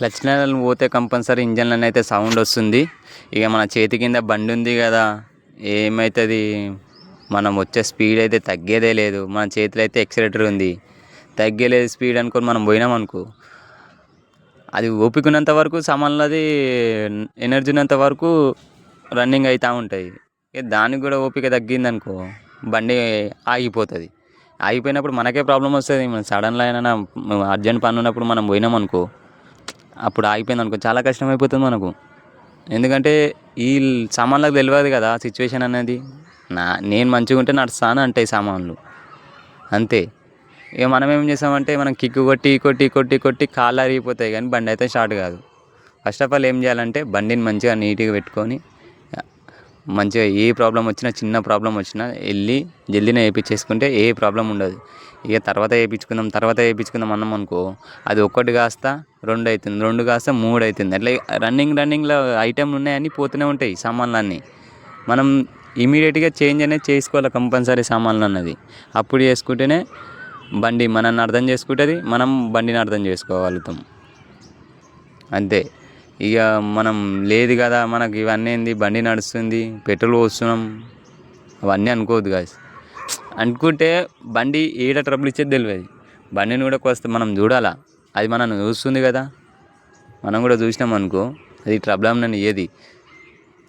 Clutch నెలలు పోతే compulsory ఇంజన్లో అయితే సౌండ్ వస్తుంది. ఇక మన చేతి కింద బండి ఉంది కదా ఏమవుతుంది మనం వచ్చే స్పీడ్ అయితే తగ్గేదే లేదు. మన చేతిలో అయితే ఎక్సలేటర్ ఉంది. తగ్గేలేదు స్పీడ్ అనుకొని మనం పోయినాం అనుకో. అది ఓపిక ఉన్నంత వరకు సామాన్లది ఎనర్జీ ఉన్నంత వరకు రన్నింగ్ అవుతూ ఉంటాయి. ఇక దానికి కూడా ఓపిక తగ్గింది అనుకో బండి ఆగిపోతుంది. ఆగిపోయినప్పుడు మనకే ప్రాబ్లం వస్తుంది. మనం సడన్లో అయినా అర్జెంట్ పని ఉన్నప్పుడు మనం పోయినాం అనుకో. అప్పుడు ఆగిపోయింది అనుకో చాలా కష్టం అయిపోతుంది మనకు. ఎందుకంటే ఈ సామాన్లకు తెలియదు కదా సిచ్యువేషన్ అనేది. నా నేను మంచిగా ఉంటే నడుస్తాను అంటాయి సామాన్లు. అంతే. ఇక మనం ఏం చేస్తామంటే మనం కిక్ కొట్టి కొట్టి కొట్టి కొట్టి కాళ్ళు అరిగిపోతాయి కానీ బండి అయితే స్టార్ట్ కాదు. ఫస్ట్ ఆఫ్ ఆల్ ఏం చేయాలంటే బండిని మంచిగా నీట్గా పెట్టుకొని మంచిగా ఏ ప్రాబ్లం వచ్చినా చిన్న ప్రాబ్లం వచ్చినా వెళ్ళి జల్దీనే వేయించేసుకుంటే ఏ ప్రాబ్లం ఉండదు. ఇక తర్వాత వేయించుకుందాం తర్వాత వేయించుకుందాం అన్నాం అనుకో అది ఒక్కటి కాస్త రెండు అవుతుంది రెండు కాస్త మూడు అవుతుంది అట్లా రన్నింగ్ రన్నింగ్లో ఐటెంలు ఉన్నాయని పోతూనే ఉంటాయి సామాన్లన్నీ. మనం ఇమీడియట్గా చేంజ్ అనేది చేసుకోవాలి కంపల్సరీ సామాన్లు అన్నది. అప్పుడు చేసుకుంటేనే బండి మనల్ని అర్థం చేసుకుంటుంది మనం బండిని అర్థం చేసుకోగలుగుతాం. అంతే. ఇక మనం లేదు కదా మనకి ఇవన్నీ ఏంది? బండి నడుస్తుంది పెట్రోల్ పోస్తున్నాం. అవన్నీ అనుకోవద్దు కాదు అనుకుంటే బండి ఏడ ట్రబుల్ ఇచ్చేది తెలియదు. బండిని కూడా కొస్తే మనం చూడాలా. అది మనం చూస్తుంది కదా. మనం కూడా చూసినాం అనుకో అది ట్రబుల్ నన్ను ఏది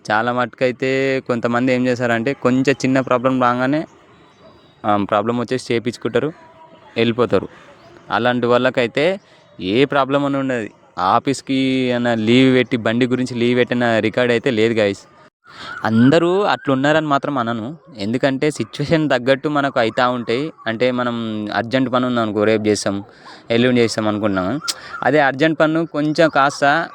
చాలా మటుకైతే కొంతమంది ఏం చేస్తారంటే కొంచెం చిన్న ప్రాబ్లం రాగానే ప్రాబ్లం వచ్చేసి చేపించుకుంటారు వెళ్ళిపోతారు. అలాంటి వాళ్ళకైతే ఏ ప్రాబ్లం అని ఉండదు. ఆఫీస్కి అన్న లీవ్ పెట్టి బండి గురించి లీవ్ పెట్టిన రికార్డ్ అయితే లేదు గాయస్. అందరూ అట్లున్నారని మాత్రం అనను. ఎందుకంటే సిచ్యువేషన్ తగ్గట్టు మనకు అవుతూ ఉంటాయి. అంటే మనం అర్జెంట్ పని ఉంది అనుకో రేపు చేస్తాం ఎల్లుండి చేస్తాం అనుకుంటున్నాం. అదే అర్జెంట్ పన్ను కొంచెం కాస్త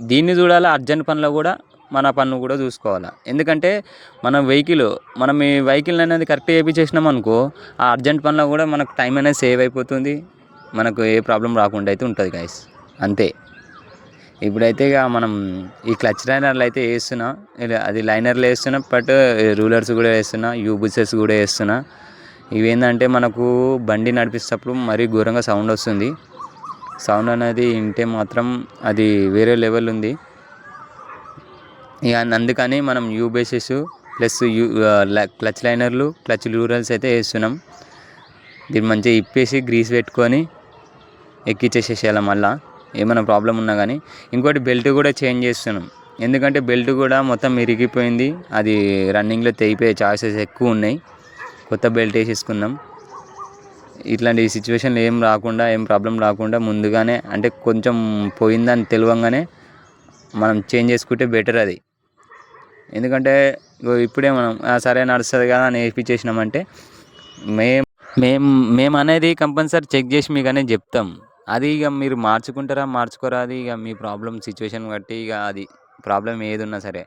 దీన్ని చూడాలా అర్జెంట్ పనిలో కూడా మన పన్ను కూడా చూసుకోవాలి. ఎందుకంటే మన వెహికల్ మనం ఈ వెహికల్ అనేది కరెక్ట్ చేయించేసినాం అనుకో ఆ అర్జెంట్ పనిలో కూడా మనకు టైం అనేది సేవ్ అయిపోతుంది. మనకు ఏ ప్రాబ్లం రాకుండా అయితే ఉంటుంది గాయస్. అంతే. ఇప్పుడైతే ఇక మనం ఈ క్లచ్ లైనర్లు అయితే వేస్తున్నా. అది లైనర్లు వేస్తున్నా బట్ రూలర్స్ కూడా వేస్తున్నా యూబుసెస్ కూడా వేస్తున్నా. ఇవేంటంటే మనకు బండి నడిపిస్తప్పుడు మరీ ఘోరంగా సౌండ్ వస్తుంది. సౌండ్ అనేది వింటే మాత్రం అది వేరే లెవెల్ ఉంది. ఇక అందుకని మనం U bases plus U clutch లైనర్లు clutch రూరల్స్ అయితే వేస్తున్నాం. దీన్ని మంచిగా ఇప్పేసి గ్రీస్ పెట్టుకొని ఎక్కిచ్చేసేసేయాలి మళ్ళీ. ఏమైనా ప్రాబ్లం ఉన్నా కానీ ఇంకోటి బెల్ట్ కూడా చేంజ్ చేస్తున్నాం. ఎందుకంటే బెల్ట్ కూడా మొత్తం ఇరిగిపోయింది. అది రన్నింగ్లో తెగిపోయే ఛాన్సెస్ ఎక్కువ ఉన్నాయి. కొత్త బెల్ట్ వేసేసుకున్నాం. ఇట్లాంటి సిచ్యువేషన్లు ఏం రాకుండా ఏం ప్రాబ్లం రాకుండా ముందుగానే అంటే కొంచెం పోయిందని తెలియంగానే మనం చేంజ్ చేసుకుంటే బెటర్ అది. ఎందుకంటే ఇప్పుడే మనం సరే నడుస్తుంది కదా అని వేయించేసినామంటే మేం మేము మేము అనేది కంపల్సరీ చెక్ చేసి మీకు అనేది చెప్తాం. అది ఇక మీరు మార్చుకుంటారా మార్చుకోరా? అది ఇక మీ ప్రాబ్లం సిచ్యువేషన్ బట్టి ఇక అది ప్రాబ్లం ఏది ఉన్నా సరే.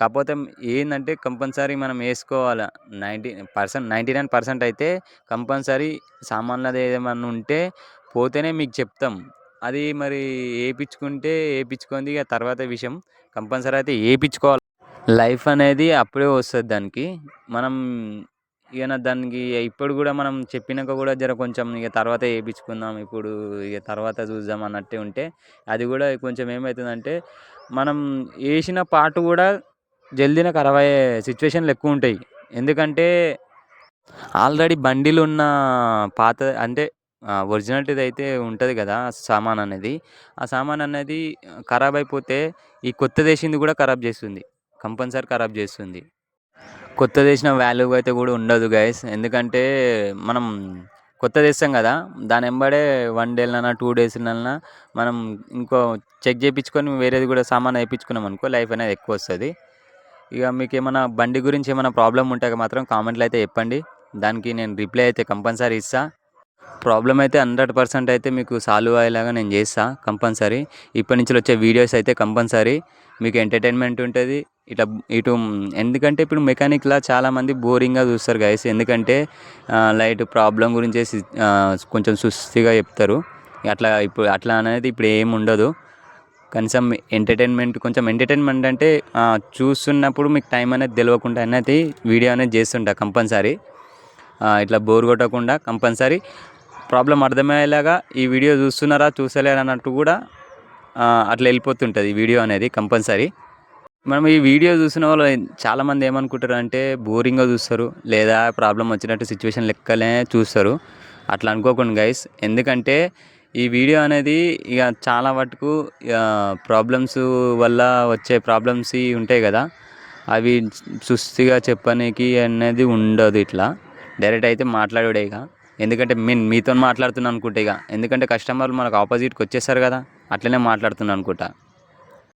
కాకపోతే ఏంటంటే కంపల్సరీ మనం వేసుకోవాలి? Ninety percent ninety nine percent అయితే కంపల్సరీ సామాన్లది ఏమన్నా ఉంటే పోతేనే మీకు చెప్తాం. అది మరి వేయించుకుంటే వేయించుకుంది ఇక తర్వాత విషయం. కంపల్సరీ అయితే వేయించుకోవాలి లైఫ్ అనేది అప్పుడే వస్తుంది దానికి. మనం ఇక నా దానికి ఇప్పుడు కూడా మనం చెప్పినాక కూడా జర కొంచెం ఇక తర్వాత వేయించుకుందాం ఇప్పుడు ఇక తర్వాత చూద్దాం అన్నట్టే ఉంటే అది కూడా కొంచెం ఏమవుతుందంటే మనం వేసిన పాట కూడా జల్దిన ఖరాబ్ అయ్యే సిచ్యువేషన్లు ఎక్కువ ఉంటాయి. ఎందుకంటే ఆల్రెడీ బండిలు ఉన్న పాత అంటే ఒరిజినల్టీది అయితే ఉంటుంది కదా సామాన్ అనేది. ఆ సామాన్ అనేది ఖరాబ్ అయిపోతే ఈ కొత్త దేశింది కూడా ఖరాబ్ చేస్తుంది. కంపల్సరీ ఖరాబ్ చేస్తుంది. కొత్త చేసిన వాల్యూ అయితే కూడా ఉండదు గైస్ ఎందుకంటే మనం కొత్త చేస్తాం కదా దాని వెంబడే వన్ డేలన్నా టూ డేస్లన్నా మనం ఇంకో చెక్ చేయించుకొని వేరేది కూడా సామాన్ వేయించుకున్నాం అనుకో లైఫ్ అనేది ఎక్కువ వస్తుంది. ఇక మీకు ఏమైనా బండి గురించి ఏమైనా ప్రాబ్లం ఉంటే మాత్రం కామెంట్లు అయితే చెప్పండి. దానికి నేను రిప్లై అయితే కంపల్సరీ ఇస్తా. ప్రాబ్లం అయితే హండ్రెడ్ పర్సెంట్ అయితే మీకు సాల్వ్ అయ్యేలాగా నేను చేస్తా కంపల్సరీ ఇప్పటి నుంచి వచ్చే వీడియోస్ అయితే కంపల్సరీ మీకు ఎంటర్టైన్మెంట్ ఉంటుంది ఇట్లా ఇటు ఎందుకంటే ఇప్పుడు మెకానిక్లా చాలామంది బోరింగ్గా చూస్తారు గైస్ ఎందుకంటే లైట్ ప్రాబ్లం గురించి కొంచెం సుస్థిగా చెప్తారు. అట్లా ఇప్పుడు అట్లా అనేది ఇప్పుడు ఏమి ఉండదు. కనీసం ఎంటర్టైన్మెంట్ కొంచెం ఎంటర్టైన్మెంట్ అంటే చూస్తున్నప్పుడు మీకు టైం అనేది తెలియకుండా అనేది వీడియో అనేది చేస్తుంటా కంపల్సరీ. ఇట్లా బోర్ కొట్టకుండా కంపల్సరీ. ప్రాబ్లం అర్థమయ్యేలాగా ఈ వీడియో చూస్తున్నారా చూసలేరు అన్నట్టు కూడా అట్లా వెళ్ళిపోతుంటుంది ఈ వీడియో అనేది కంపల్సరీ. మనం ఈ వీడియో చూసిన వాళ్ళు చాలామంది ఏమనుకుంటారు అంటే బోరింగ్గా చూస్తారు లేదా ప్రాబ్లం వచ్చినట్టు సిచ్యువేషన్ లెక్కలే చూస్తారు. అట్లా అనుకోకుండా గైస్. ఎందుకంటే ఈ వీడియో అనేది ఇక చాలా మటుకు ప్రాబ్లమ్స్ వల్ల వచ్చే ప్రాబ్లమ్స్ ఉంటాయి కదా. అవి సుస్థిగా చెప్పనీకి అనేది ఉండదు ఇట్లా. డైరెక్ట్ అయితే మాట్లాడే ఇక. ఎందుకంటే నేను మీతో మాట్లాడుతున్నాను అనుకుంటే ఇక. ఎందుకంటే కస్టమర్లు మనకు ఆపోజిట్కి వచ్చేస్తారు కదా. అట్లనే మాట్లాడుతున్నాను అనుకుంటా.